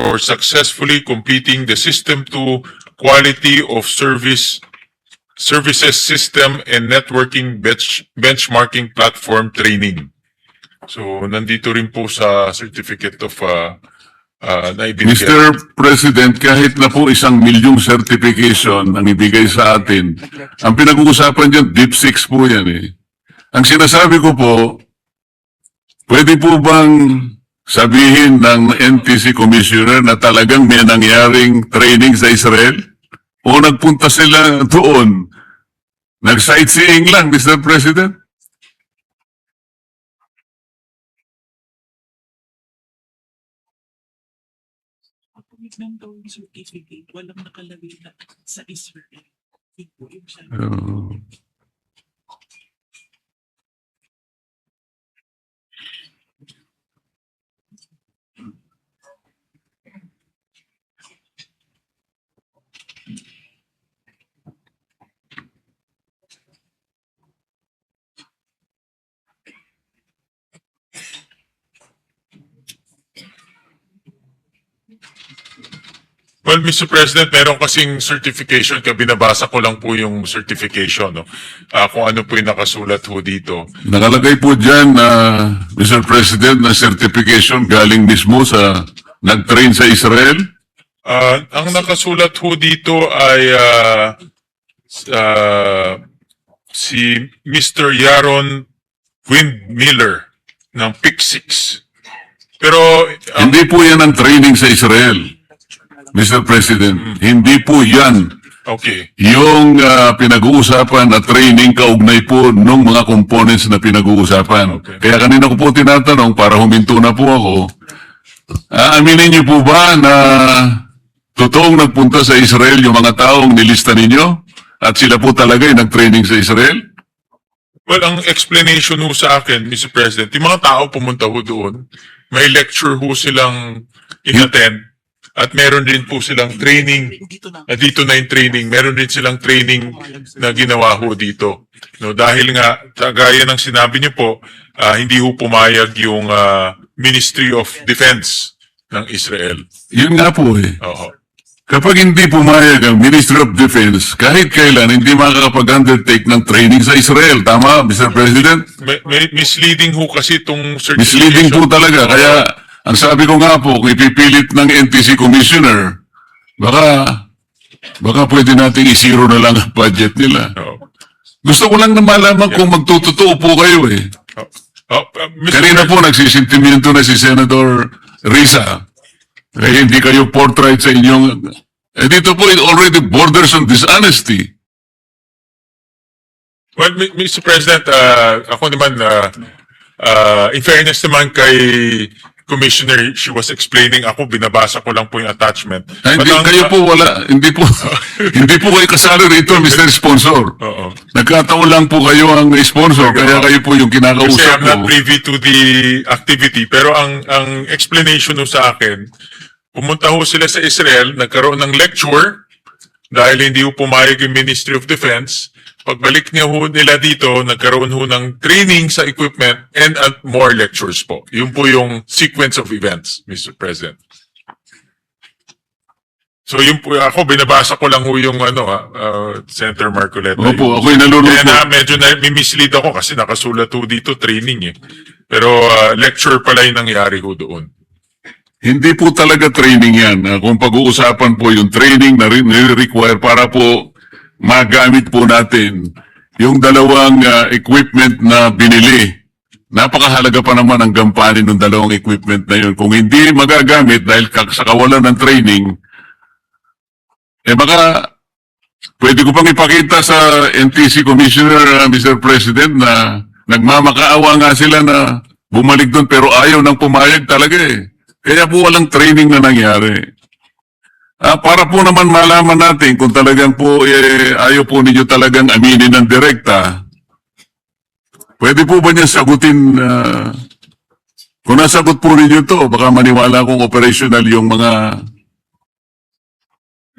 for successfully completing the System 2 Quality of Service Services System and Networking bench, Benchmarking Platform Training. So, nandito rin po sa Certificate of uh, uh. Mr. President, kahit na po isang milyong certification ang ibigay sa atin, ang pinag-uusapan dyan, Deep Six po yan eh. Ang sinasabi ko po, pwede po bang sabihin ng NTC Commissioner na talagang may nangyaring training sa Israel? O nagpunta sila doon? Nag-sightseeing lang, Mr. President? Gawing certificate, walang nakalagay na sa Israel. Hindi po yung Well, Mr. President, meron kasing certification, kaya binabasa ko lang po yung certification, no? Ah, kung ano po yung nakasulat ho dito. Nakalagay po dyan, uh, Mr. President, na certification galing mismo sa nag-train sa Israel. Ah, ang nakasulat ho dito ay ah, ah, si Mr. Yaron Windmiller ng PIC 6. Pero ang Hindi po yan ang training sa Israel, Mr. President. Hindi po yan okay. yung ah, pinag-uusapan na training kaugnay po ng mga components na pinag-uusapan. Okay. Kaya kanina ko po tinatanong para huminto na po ako, aaminin niyo po ba na totoong nagpunta sa Israel yung mga taong nilista ninyo? At sila po talaga yung nag-training sa Israel? Well, ang explanation ho sa akin, Mr. President, yung mga tao pumunta ho doon, may lecture ho silang in-attend at meron din po silang training na. na dito na yung training, meron din silang training na ginawa ho dito. No, dahil nga, gaya ng sinabi niyo po, ah, hindi ho pumayag yung ah, Ministry of Defense ng Israel. Yun nga po eh. Oo. Kapag hindi pumayag ang Ministry of Defense, kahit kailan hindi makakapag-undertake ng training sa Israel. Tama, Mr. President? May, may misleading ho kasi itong certification. Misleading po talaga. Kaya, ang sabi ko nga po, kung ipipilit ng NTC Commissioner, baka, baka pwede nating isiro na lang ang budget nila. Oo. Gusto ko lang na malaman kung magtutotoo po kayo eh. Oh, oh, uh, Mr. Kanina po nagsisintimiento na si Senator Risa. Eh, hindi kayo forthright sa inyong... Eh, dito po, it already borders on dishonesty. Well, Mr. President, uh, ako naman, uh, uh, in fairness naman kay Commissioner, she was explaining, ako binabasa ko lang po yung attachment. Ah, hindi ang- kayo po wala, hindi po, hindi po kayo kasali rito, Mr. Sponsor. Oo. Nagkataon lang po kayo ang sponsor, kaya kayo po yung Kasi kinakausap I'm not ko. privy to the activity. Pero ang ang explanation ho sa akin, pumunta ho sila sa Israel, nagkaroon ng lecture dahil hindi ho pumayag yung Ministry of Defense. Pagbalik niya ho nila dito, nagkaroon ho ng training sa equipment and uh, more lectures po. Yun po yung sequence of events, Mr. President. So yun po, ako binabasa ko lang ho yung ano, uh, Senator Marcoleta. Opo, ako'y nalulungkot. Kaya na medyo na mislead ako kasi nakasulat ho dito training eh. Pero uh, lecture pala yung nangyari ho doon. Hindi po talaga training yan. Ah, Kung pag-uusapan po yung training na rin require para po magamit po natin yung dalawang ah, equipment na binili. Napakahalaga pa naman ang gampanin ng dalawang equipment na yun. Kung hindi magagamit dahil sa kawalan ng training, eh baka pwede ko pang ipakita sa NTC Commissioner, ah, Mr. President, na nagmamakaawa nga sila na bumalik doon pero ayaw nang pumayag talaga eh. Kaya po walang training na nangyari. Ah, para po naman malaman natin kung talagang po eh, ayaw po ninyo talagang aminin ng direkta, pwede po ba niya sagutin ah, kung nasagot po ninyo to, baka maniwala kong operational yung mga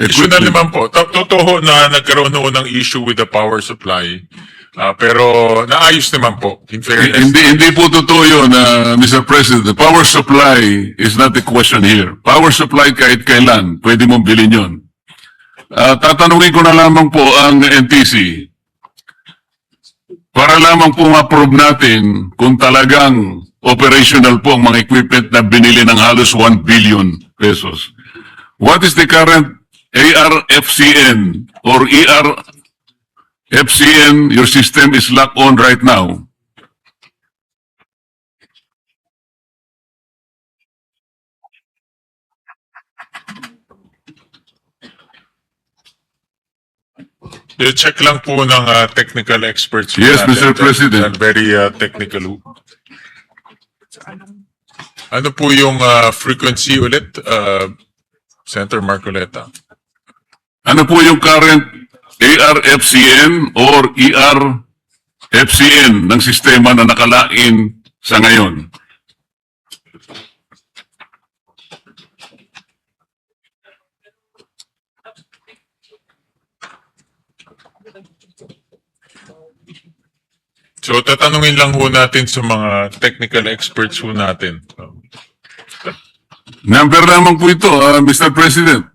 Issue na naman po. To- Totoo na nagkaroon ho ng issue with the power supply. Ah, pero naayos naman po, in fairness. Hindi, hindi po totoo yun, uh, Mr. President. The power supply is not the question here. Power supply kahit kailan, pwede mong bilhin yun. Ah, tatanungin ko na lamang po ang NTC para lamang po ma-prove natin kung talagang operational po ang mga equipment na binili ng halos 1 billion pesos. What is the current ARFCN or E ERFCN your system is locked on right now? I-check lang po ng ah, technical experts. po Yes, natin. Mr. President. Very ah, technical. Ano po yung ah, frequency ulit, ah, Senator Marcoleta? Ano po yung current ARFCN or ERFCN ng sistema na nakalain sa ngayon? So, tatanungin lang ho natin sa mga technical experts ho natin. Number lamang po ito, ah, Mr. President.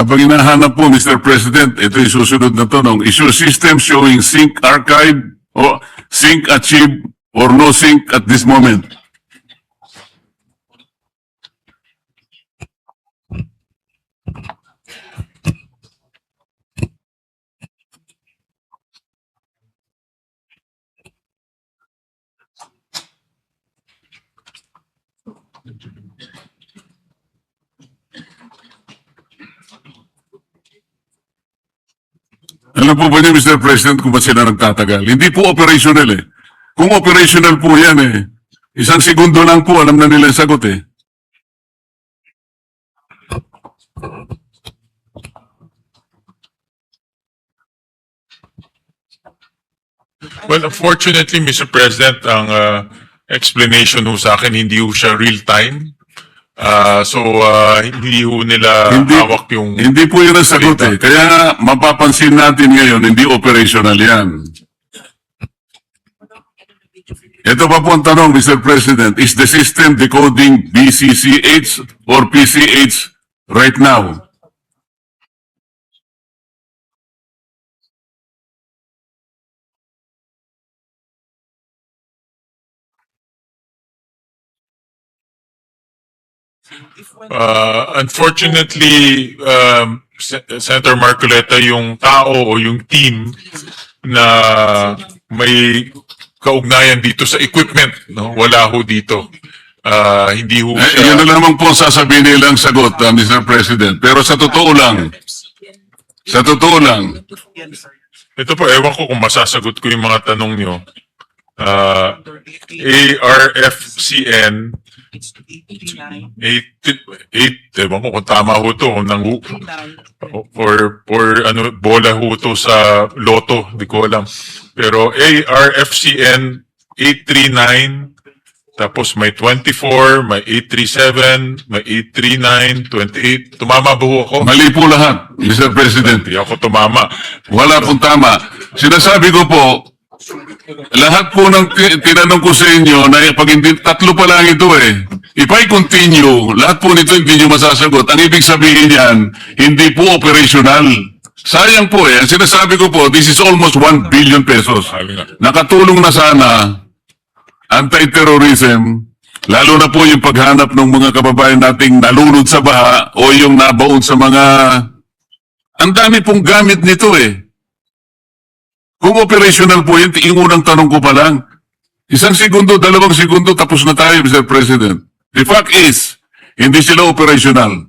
Habang hinahanap po, Mr. President, ito yung susunod na tanong. Is your system showing sync archive o sync achieve or no sync at this moment? Alam po ba niyo, Mr. President, kung ba't sila nagtatagal? Hindi po operational eh. Kung operational po yan eh, isang segundo lang po, alam na nila yung sagot eh. Well, unfortunately, Mr. President, ang ah, explanation ho sa akin, hindi ho siya real-time. Ah, so, ah, hindi ho nila Hindi, hawak yung... hindi po yun ang sagot eh. Kaya nga, mapapansin natin ngayon, hindi operational yan. Ito pa po ang tanong, Mr. President. Is the system decoding BCCH or PCH right now? Uh, unfortunately, um, Sen- Senator Marcoleta, yung tao o yung team na may kaugnayan dito sa equipment, no? wala ho dito. Ah, hindi ho Eh, siya... yun na lamang po ang sasabihin nilang sagot, uh, Mr. President. Pero sa totoo lang, sa totoo lang. Ito po, ewan ko kung masasagot ko yung mga tanong nyo. Ah, 88, ARFCN it's 89, 8, 8, ewan ko kung tama ho to, kung nang, 89, or, or ano, bola ho to sa loto, di ko alam. Pero ARFCN 839, tapos may 24, may 837, may 839, 28. Tumama ba ho ako? mali po lahat, Mr. President. Hindi ako tumama. Wala pong tama. Sinasabi ko po, lahat po ng ti- tinanong ko sa inyo na pag hindi, tatlo pa lang ito eh. If I continue, lahat po nito hindi nyo masasagot. Ang ibig sabihin yan, hindi po operational. Sayang po eh. Ang sinasabi ko po, this is almost 1 billion pesos. Nakatulong na sana anti-terrorism, lalo na po yung paghanap ng mga kababayan nating nalunod sa baha o yung nabaon sa mga... Ang dami pong gamit nito eh. Kung operational po yun, yung unang tanong ko pa lang, isang segundo, dalawang segundo, tapos na tayo, Mr. President. The fact is, hindi sila operational.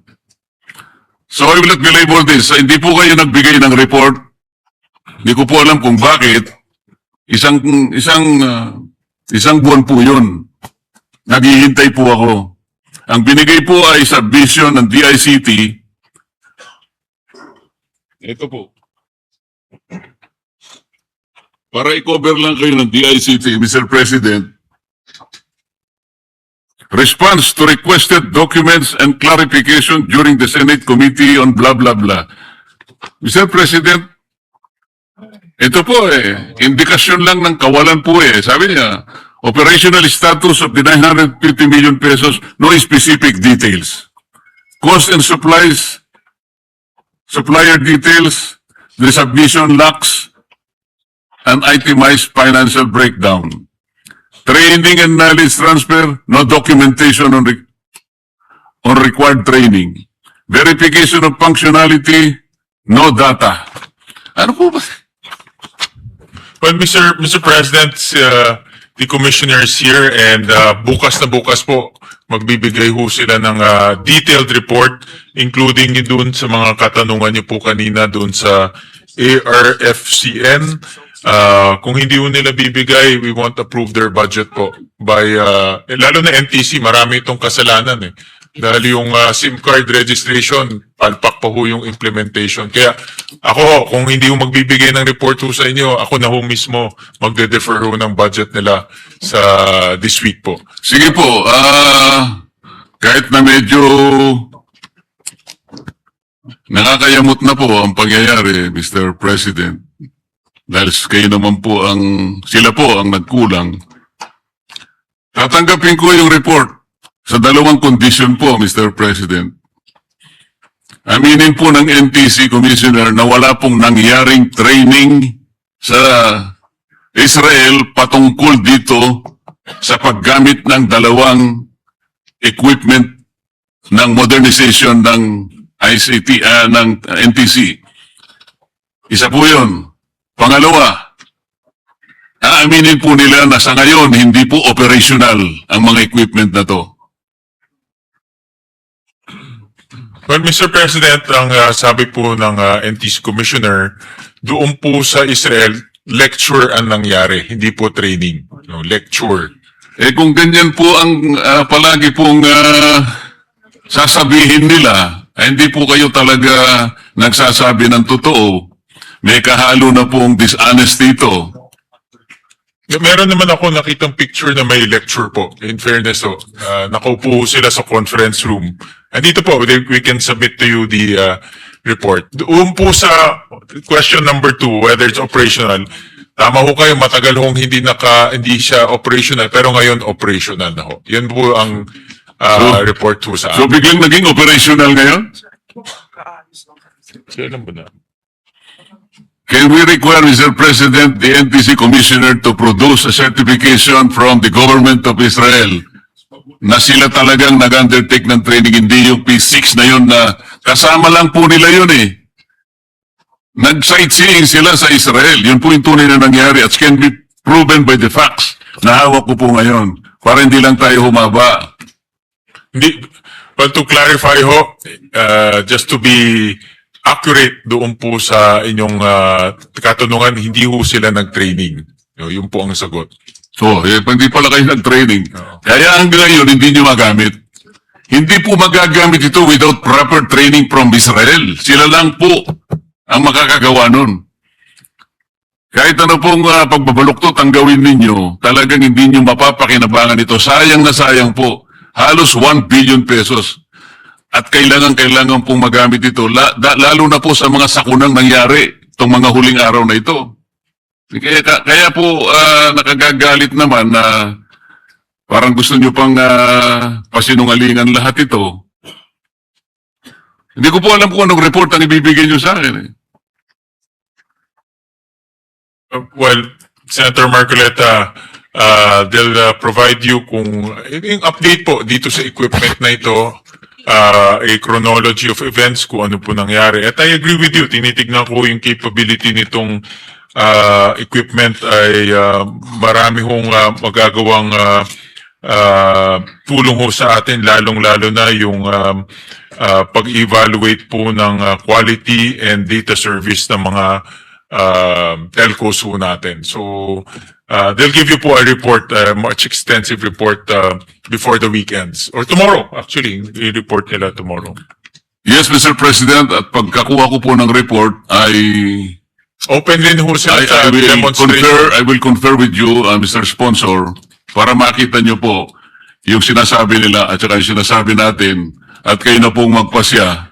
So I will not belabor this. Hindi po kayo nagbigay ng report. Hindi ko po alam kung bakit. Isang, isang, ah, isang buwan po yun. Naghihintay po ako. Ang binigay po ay sa vision ng DICT. Ito po. Para i-cover lang kayo ng DICT, Mr. President, response to requested documents and clarification during the Senate Committee on blah blah blah. Mr. President, ito po eh, indikasyon lang ng kawalan po eh. Sabi niya, operational status of the 950 million pesos, no specific details. Cost and supplies, supplier details, the submission lacks an itemized financial breakdown. Training and knowledge transfer, no documentation on, re- on required training. Verification of functionality, no data. Ano po ba? Well, Mr. Mr. President, uh, the commissioners here and uh, bukas na bukas po magbibigay ho sila ng uh, detailed report including dun sa mga katanungan niyo po kanina dun sa ARFCN. Uh, kung hindi ho nila bibigay, we won't approve their budget po by uh, lalo na NTC, marami itong kasalanan eh. Dahil yung uh, SIM card registration, palpak pa ho yung implementation. Kaya ako, kung hindi ho magbibigay ng report ho sa inyo, ako na ho mismo magde-defer ho ng budget nila sa this week po. Sige po, ah, kahit na medyo nakakayamot na po ang pangyayari, Mr. President. Dahil kayo naman po ang, sila po ang nagkulang. Tatanggapin ko yung report sa dalawang condition po, Mr. President. Aminin po ng NTC Commissioner na wala pong nangyaring training sa Israel patungkol dito sa paggamit ng dalawang equipment ng modernization ng ICT, ah, ng NTC. Isa po yun. Pangalawa, aaminin po nila na sa ngayon hindi po operational ang mga equipment na to. Well, Mr. President, ang uh, sabi po ng uh, NTC Commissioner, doon po sa Israel, lecture ang nangyari, hindi po training. No, lecture. Eh kung ganyan po ang ah, palagi pong ah, sasabihin nila, eh, hindi po kayo talaga nagsasabi ng totoo. May kahalo na pong dishonesty ito. Meron naman ako nakitang picture na may lecture po. In fairness, so, uh, nakaupo sila sa conference room. Andito po, we can submit to you the uh, report. Doon po sa question number two, whether it's operational, tama ho kayo, matagal hong hindi naka, hindi siya operational, pero ngayon operational na ho. Yan po ang uh, So- report ho sa So amin. biglang naging operational ngayon? Kailan ba na? Can we require, Mr. President, the NTC Commissioner to produce a certification from the government of Israel na sila talagang nag-undertake ng training, hindi yung P6 na yun na kasama lang po nila yun eh. Nag-sightseeing sila sa Israel. Yun po yung tunay na nangyari at can be proven by the facts na hawak ko po ngayon para hindi lang tayo humaba. Hindi, well, to clarify ho, uh, just to be accurate doon po sa inyong uh, katanungan, hindi ho sila nag-training. No, yun po ang sagot. So, eh, hindi pala kayo nag-training. Kaya hanggang ngayon, hindi nyo magamit. Hindi po magagamit ito without proper training from Israel. Sila lang po ang makakagawa nun. Kahit ano pong uh, pagbabaluktot ang gawin ninyo, talagang hindi nyo mapapakinabangan ito. Sayang na sayang po. Halos 1 billion pesos. At kailangan kailangan pong magamit ito, lalo na po sa mga sakunang nangyari itong mga huling araw na ito. Kaya, ka- kaya po ah, nakagagalit naman na parang gusto nyo pang ah, pasinungalingan lahat ito. Hindi ko po alam kung anong report ang ibibigay nyo sa akin. Eh. Uh, well, Senator Marcoleta, uh, they'll uh, provide you kung yung update po dito sa equipment na ito, uh, a chronology of events kung ano po nangyari. At I agree with you, tinitignan ko yung capability nitong uh, equipment ay uh, marami hong uh, magagawang uh, uh, tulong ho sa atin, lalong-lalo na yung um, uh, pag-evaluate po ng uh, quality and data service ng mga uh, telcos ho natin. So, uh, they'll give you po a report, a much extensive report uh, before the weekends. Or tomorrow, actually, i-report nila tomorrow. Yes, Mr. President, at pagkakuha ko po ng report ay Open din ho sila I, sa I will demonstration. confer, I will confer with you, uh, Mr. Sponsor, para makita nyo po yung sinasabi nila at saka yung sinasabi natin at kayo na pong magpasya